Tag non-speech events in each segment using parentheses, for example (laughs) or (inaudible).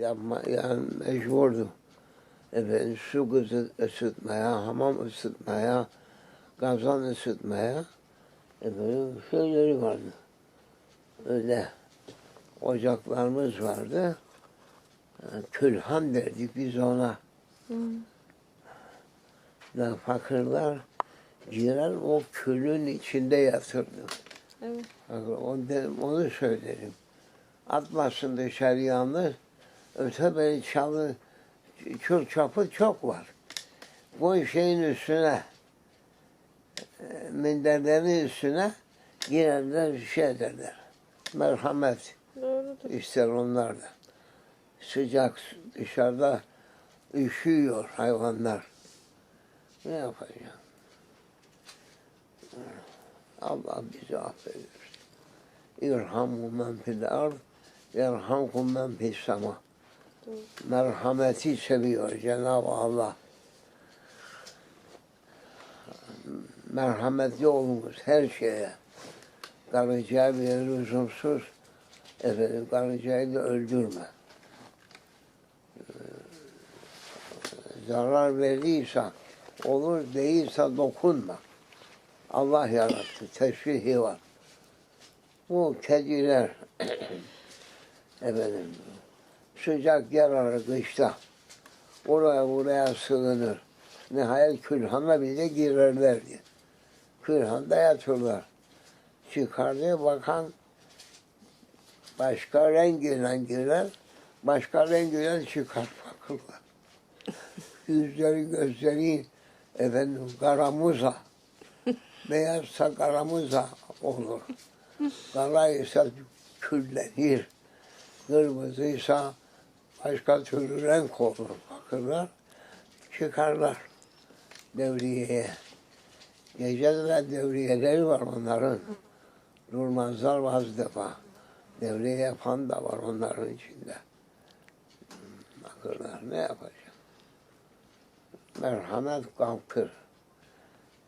yapma, yani mecburdu. Efendim su ısıtmaya, hamam ısıtmaya, kazan ısıtmaya efendim şeyleri vardı. Öyle ocaklarımız vardı. Yani Külhan derdik biz ona. Hı. Da fakirler girer o külün içinde yatırdı. Evet. Onu, onu söylerim. Atmasın dışarı yalnız. Öte beri çalı, çul çapı çok var. Bu şeyin üstüne, e, minderlerin üstüne girerler şey ederler. Merhamet Doğrudur. ister onlar da. Sıcak dışarıda üşüyor hayvanlar. Ne yapacağım? Allah bizi affeder. İrhamu men fil ard, yerhamkum men fis sema. Merhameti seviyor Cenab-ı Allah. Merhametli olunuz her şeye. Karıncaya bir lüzumsuz efendim karıncayı da öldürme. Ee, Zarar verdiyse olur değilse dokunma. Allah yarattı. Teşbihi var. Bu kediler (clears throat) efendim sıcak yer arar kışta. Oraya buraya sığınır. Nihayet külhana bile girerler diye. Külhanda yatırlar. Çıkardığı bakan başka rengiyle girer, başka rengiyle çıkar bakırlar. (laughs) Yüzleri gözleri efendim karamuza, beyazsa karamuza olur. (laughs) Kara ise küllenir. Kırmızıysa başka türlü renk olur. Bakırlar, çıkarlar devriyeye. Gece de devriyeleri var onların. Durmazlar bazı defa. Devriye yapan da var onların içinde. Bakırlar ne yapacak? Merhamet kalkır.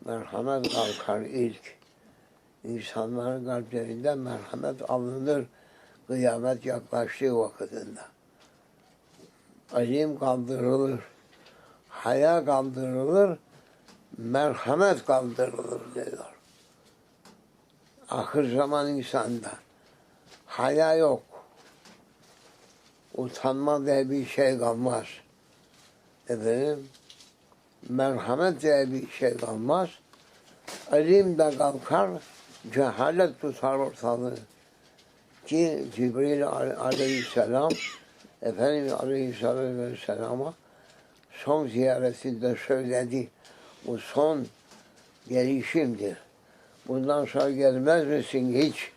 Merhamet kalkar ilk. İnsanların kalplerinden merhamet alınır kıyamet yaklaştığı vakitinde. Alim kaldırılır. Haya kaldırılır. Merhamet kaldırılır diyor. Ahir zaman insanda. Haya yok. Utanma diye bir şey kalmaz. Efendim, merhamet diye bir şey kalmaz. Alim de kalkar, cehalet tutar ortalığı. Ki Cibril aleyhisselam, Efendimiz aleyhisselatü vesselama son ziyaretinde söyledi. Bu son gelişimdir. Bundan sonra gelmez misin hiç?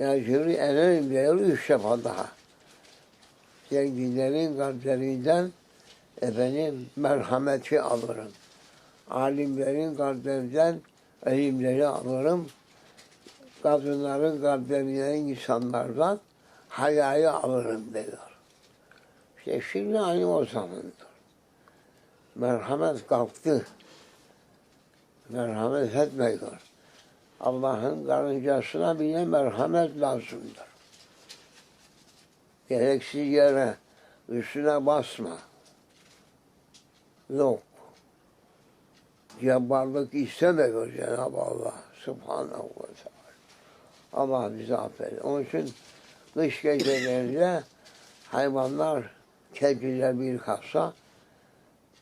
Ya Cibril en önemli üç defa daha. Zenginlerin kalplerinden efendim merhameti alırım. Alimlerin kalplerinden ilimleri alırım. Kadınların kalplerinden insanlardan hayayı alırım diyor. İşte şimdi aynı o zamandır. Merhamet kalktı. Merhamet etmiyor. Allah'ın karıncasına bile merhamet lazımdır. Gereksiz yere üstüne basma. Yok. Cebbarlık istemiyor Cenab-ı Allah. Subhanahu ve Teala. Allah bizi affeder. Onun için kış gecelerinde hayvanlar, kediler bir kalsa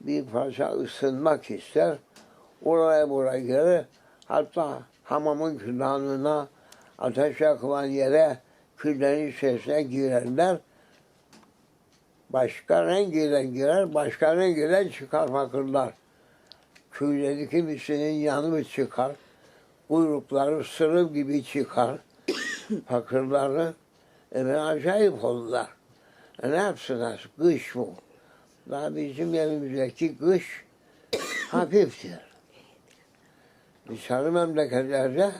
bir parça ısınmak ister. Oraya buraya gelir. Hatta hamamın külahına ateş yakılan yere küllerin içerisine girerler. Başka renk ile girer, başka renk ile çıkar fakirler. Külleri kimisinin yanı çıkar. Kuyrukları sırım gibi çıkar. Fakirleri evet, acayip oldular. Ne yapsınlar? Kış bu. Daha bizim yerimizdeki kış hafiftir. Dışarı memleketlerde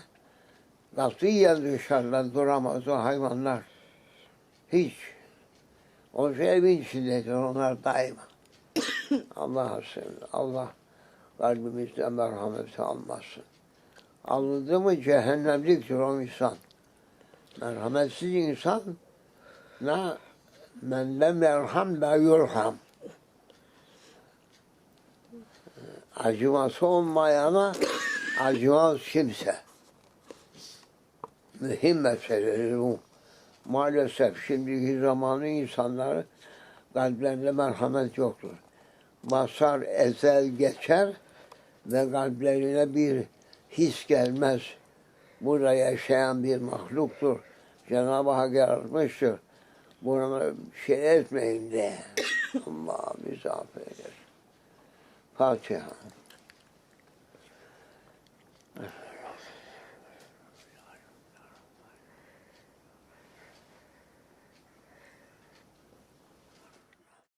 katiyen dışarıda duramaz o hayvanlar. Hiç. O şey evin içindedir onlar daima. (coughs) Allah'a sevin. Allah kalbimizden merhameti almasın. Alındı mı cehennemliktir o insan. Merhametsiz insan ne Men lem yerham la yurham. Acıması olmayana acımaz kimse. Mühim meseledir bu. Maalesef şimdiki zamanın insanları kalplerinde merhamet yoktur. Basar ezel geçer ve kalplerine bir his gelmez. Burada yaşayan bir mahluktur. Cenab-ı Hak yaratmıştır. Buna şey etmeyin diye. (coughs) Allah bizi affeylesin. Fatiha.